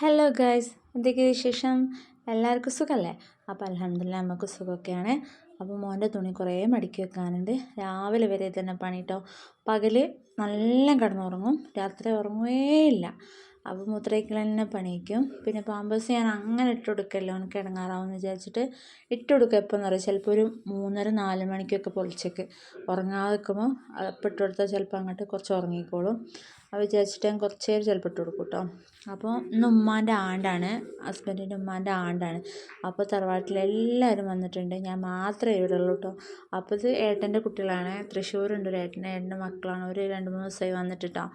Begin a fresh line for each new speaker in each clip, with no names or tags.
Hello guys എന്തൊക്കെ വിശേഷം? എല്ലാവർക്കും സുഖമല്ലേ അപ്പോൾ അലഹമില്ല നമുക്ക് സുഖമൊക്കെയാണ്. അപ്പോൾ മോന്റെ തുണി കുറേ മടക്കി വെക്കാനുണ്ട്. രാവിലെ വരെ തന്നെ പണി കേട്ടോ പകൽ നല്ല കിടന്നുറങ്ങും. രാത്രി ഉറങ്ങുകയില്ല അപ്പോൾ മൂത്രയ്ക്കൽ തന്നെ പണിയിക്കും. പിന്നെ പാമ്പേഴ്സ് ഞാൻ അങ്ങനെ ഇട്ട് കൊടുക്കല്ലോ എനിക്ക് ഇടങ്ങാറാവുമെന്ന് വിചാരിച്ചിട്ട് ഇട്ട് കൊടുക്കുക എപ്പോൾ എന്ന് പറയാം ചിലപ്പോൾ ഒരു മൂന്നര നാല് മണിക്കൊക്കെ പൊളിച്ചേക്ക്. ഉറങ്ങാതെ നിൽക്കുമ്പോൾ അപ്പം ഇട്ട് കൊടുത്താൽ ചിലപ്പോൾ അങ്ങോട്ട് കുറച്ച് ഉറങ്ങിക്കോളും. അത് വിചാരിച്ചിട്ട് ഞാൻ കുറച്ച് ചിലപ്പോൾ ഇട്ട് കൊടുക്കും കേട്ടോ. അപ്പോൾ ഇന്ന് ഉമ്മാന്റെ ആണ്ടാണ് ഹസ്ബൻഡിന്റെ ഉമ്മാന്റെ ആണ്ടാണ്. അപ്പോൾ തറവാട്ടിലെല്ലാവരും വന്നിട്ടുണ്ട്. ഞാൻ മാത്രമേ ഇവിടെ ഉള്ളൂ കേട്ടോ. അപ്പോൾ ഇത് ഏട്ടന്റെ കുട്ടികളാണ്. തൃശ്ശൂരുണ്ട് ഒരു ഏട്ടന്റെ ഏട്ടന്റെ മക്കളാണ്. ഒരു രണ്ട് മൂന്ന് ദിവസമായി വന്നിട്ട് കേട്ടോ.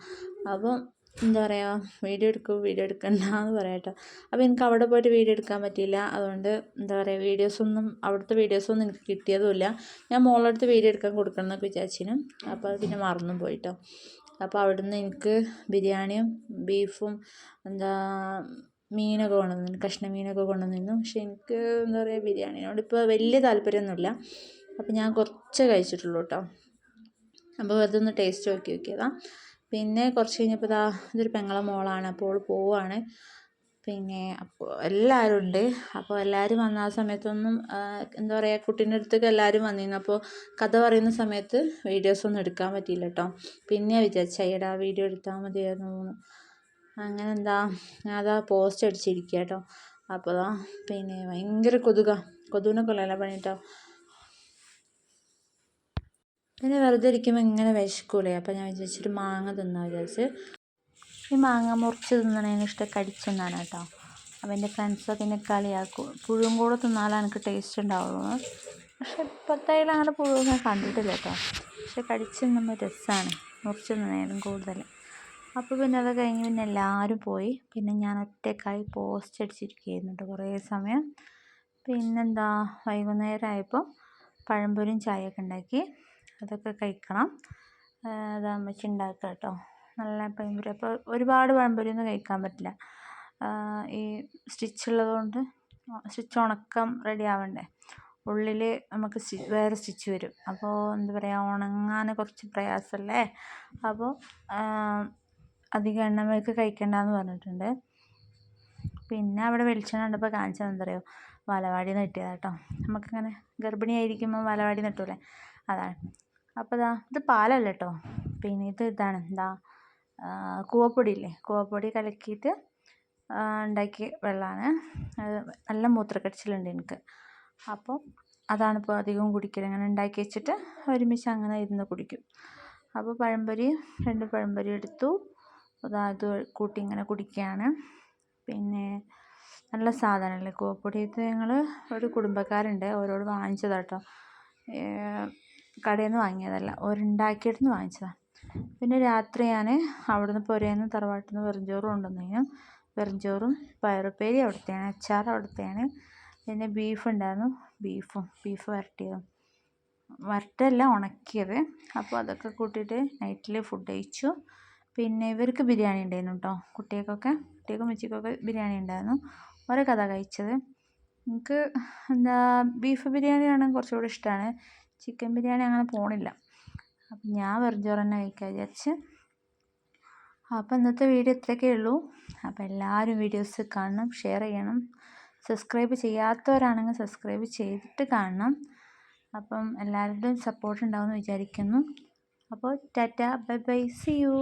അപ്പോൾ എന്താ പറയുക വീഡിയോ എടുക്കൂ വീഡിയോ എടുക്കണ്ട എന്ന് പറയാം അപ്പോൾ എനിക്ക് അവിടെ പോയിട്ട് വീഡിയോ എടുക്കാൻ പറ്റിയില്ല. അതുകൊണ്ട് എന്താ പറയുക വീഡിയോസൊന്നും അവിടുത്തെ വീഡിയോസൊന്നും എനിക്ക് കിട്ടിയതുമില്ല. ഞാൻ മോളടുത്ത് വീഡിയോ എടുക്കാൻ കൊടുക്കണം എന്നൊക്കെ വിചാരിച്ചിനും. അപ്പോൾ അത് പിന്നെ മറന്നും പോയിട്ടോ. അപ്പോൾ അവിടുന്ന് എനിക്ക് ബിരിയാണിയും ബീഫും എന്താ മീനൊക്കെ കൊണ്ടുവന്നു. കഷ്ണ മീനൊക്കെ കൊണ്ടുവന്നിരുന്നു. പക്ഷെ എനിക്ക് എന്താ പറയുക ബിരിയാണിനോട് ഇപ്പോൾ വലിയ താല്പര്യമൊന്നുമില്ല. അപ്പോൾ ഞാൻ കുറച്ച് കഴിച്ചിട്ടുള്ളൂ കേട്ടോ. അപ്പോൾ അതൊന്ന് ടേസ്റ്റ് നോക്കി നോക്കിയതാണ് പിന്നെ കുറച്ച് കഴിഞ്ഞപ്പോൾ ഇതാ ഇതൊരു പെങ്ങളെ മോളാണ് അപ്പോൾ അവൾ പോവാണ്. പിന്നെ അപ്പോൾ എല്ലാവരും ഉണ്ട്. അപ്പോൾ എല്ലാവരും വന്ന ആ സമയത്തൊന്നും എന്താ പറയുക കുട്ടീന്റെ അടുത്തേക്ക് എല്ലാവരും വന്നിരുന്നു. അപ്പോൾ കഥ പറയുന്ന സമയത്ത് വീഡിയോസൊന്നും എടുക്കാൻ പറ്റിയില്ല കേട്ടോ പിന്നെ വിചാരിച്ച അയ്യടാ വീഡിയോ എടുത്താൽ മതിയായിരുന്നു അങ്ങനെ എന്താ ഞാൻ അതാ പോസ്റ്റ് അടിച്ചിരിക്കുക കേട്ടോ അപ്പോൾ പിന്നെ ഭയങ്കര കൊതുക. കൊതുകിനെ കൊല്ലല്ല പണി കേട്ടോ പിന്നെ വെറുതെ ഇരിക്കുമ്പോൾ ഇങ്ങനെ വിശക്കൂലേ? അപ്പോൾ ഞാൻ വിചാരിച്ചൊരു മാങ്ങ തിന്നാ വിചാരിച്ച്. ഈ മാങ്ങ മുറിച്ച് തിന്നണേന് ഇഷ്ടം കടിച്ചെന്നാണ് കേട്ടോ. അപ്പം എന്റെ ഫ്രണ്ട്സൊക്കെ എന്നെ കളിയാക്കും. പുഴുവും കൂടെ തിന്നാലാണ് എനിക്ക് ടേസ്റ്റ് ഉണ്ടാവുള്ളൂ. പക്ഷെ ഇപ്പോഴത്തേലും അങ്ങനെ പുഴു ഞാൻ കണ്ടിട്ടില്ല കേട്ടോ. പക്ഷെ കടിച്ച് തിന്നുമ്പോൾ രസമാണ് മുറിച്ച് തിന്നേനും കൂടുതൽ അപ്പോൾ പിന്നെ അത് കഴിഞ്ഞ് പിന്നെ എല്ലാവരും പോയി. പിന്നെ ഞാൻ ഒറ്റക്കായി പോസ്റ്റ് അടിച്ചിരിക്കുകയായിരുന്നു കേട്ടോ കുറേ സമയം. പിന്നെന്താ വൈകുന്നേരം ആയപ്പോൾ പഴംപൊരിയും ചായയൊക്കെ ഉണ്ടാക്കി. അതൊക്കെ കഴിക്കണം. അത് അമ്മച്ചി ഉണ്ടാക്കുക കേട്ടോ നല്ല പഴംപൊരി അപ്പോൾ ഒരുപാട് പഴംപൊരിയൊന്നും കഴിക്കാൻ പറ്റില്ല. ഈ സ്റ്റിച്ച് ഉള്ളതുകൊണ്ട് സ്റ്റിച്ച് ഉണക്കം റെഡി ആവണ്ടേ? ഉള്ളിൽ നമുക്ക് വേറെ സ്റ്റിച്ച് വരും. അപ്പോൾ എന്താ പറയുക ഉണങ്ങാൻ കുറച്ച് പ്രയാസമല്ലേ അപ്പോൾ അധികം എണ്ണമേക്ക് കഴിക്കണ്ടെന്ന് പറഞ്ഞിട്ടുണ്ട്. പിന്നെ അവിടെ വെളിച്ചെണ്ണ കണ്ടപ്പോൾ കാണിച്ചത് എന്താ പറയുക വലവാടി കേട്ടോ നമുക്കങ്ങനെ ഗർഭിണിയായിരിക്കുമ്പോൾ വലവാടി നെട്ടൂലേ അതാണ്. അപ്പോൾ ഇതാ ഇത് പാലല്ല കേട്ടോ പിന്നെ ഇത് ഇതാണ് എന്താ കൂവപ്പൊടി ഇല്ലേ കൂവപ്പൊടി കലക്കിയിട്ട് ഉണ്ടാക്കിയ വെള്ളമാണ് നല്ല മൂത്രക്കടിച്ചിലുണ്ട് എനിക്ക്. അപ്പോൾ അതാണ് ഇപ്പോൾ അധികവും കുടിക്കൽ അങ്ങനെ ഉണ്ടാക്കി വെച്ചിട്ട് ഒരുമിച്ച് അങ്ങനെ ഇരുന്ന് കുടിക്കും. അപ്പോൾ പഴംപൊരി രണ്ട് പഴംപൊരി എടുത്തു. അത് കൂട്ടി ഇങ്ങനെ കുടിക്കുകയാണ് പിന്നെ നല്ല സാധനമല്ലേ കൂവപ്പൊടി ഇത് ഞങ്ങൾ ഒരു കുടുംബക്കാരുണ്ട്. അവരോട് വാങ്ങിച്ചതാണ് കേട്ടോ കടയിൽ നിന്ന് വാങ്ങിയതല്ല. ഒരുണ്ടാക്കിയിട്ടെന്ന് വാങ്ങിച്ചതാണ് പിന്നെ രാത്രി ഞാൻ അവിടെ നിന്ന് പുരയിൽ തറവാട്ടിൽ നിന്ന് വെറുംചോറ് കൊണ്ടുവന്നു വെറുംചോറും പയറുപ്പേരി അവിടുത്തെയാണ് അച്ചാർ അവിടുത്തെയാണ് പിന്നെ ബീഫ് ഉണ്ടായിരുന്നു ബീഫും ബീഫ് വരട്ടിയതും. വരട്ടല്ല ഉണക്കിയത് അപ്പോൾ അതൊക്കെ കൂട്ടിയിട്ട് നൈറ്റിൽ ഫുഡ് കഴിച്ചു. പിന്നെ ഇവർക്ക് ബിരിയാണി ഉണ്ടായിരുന്നു കേട്ടോ. കുട്ടികൾക്കൊക്കെ കുട്ടികൾക്കും ഉമ്മച്ചിക്കൊക്കെ ബിരിയാണി ഉണ്ടായിരുന്നു. ഓരോ കഥ കഴിച്ചത്. എനിക്ക് എന്താ ബീഫ് ബിരിയാണിയാണ് കുറച്ചുകൂടി ഇഷ്ടമാണ് ചിക്കൻ ബിരിയാണി അങ്ങനെ പോണില്ല. അപ്പം ഞാൻ വെറും ചോറ് തന്നെ കഴിക്കാൻ വിചാരിച്ച്. അപ്പോൾ ഇന്നത്തെ വീഡിയോ ഇത്രയൊക്കെ ഉള്ളൂ. അപ്പോൾ എല്ലാവരും വീഡിയോസ് കാണണം ഷെയർ ചെയ്യണം. സബ്സ്ക്രൈബ് ചെയ്യാത്തവരാണെങ്കിൽ സബ്സ്ക്രൈബ് ചെയ്തിട്ട് കാണണം. അപ്പം എല്ലാവരുടെയും സപ്പോർട്ട് ഉണ്ടാവുമെന്ന് വിചാരിക്കുന്നു. അപ്പോൾ tata bye bye see you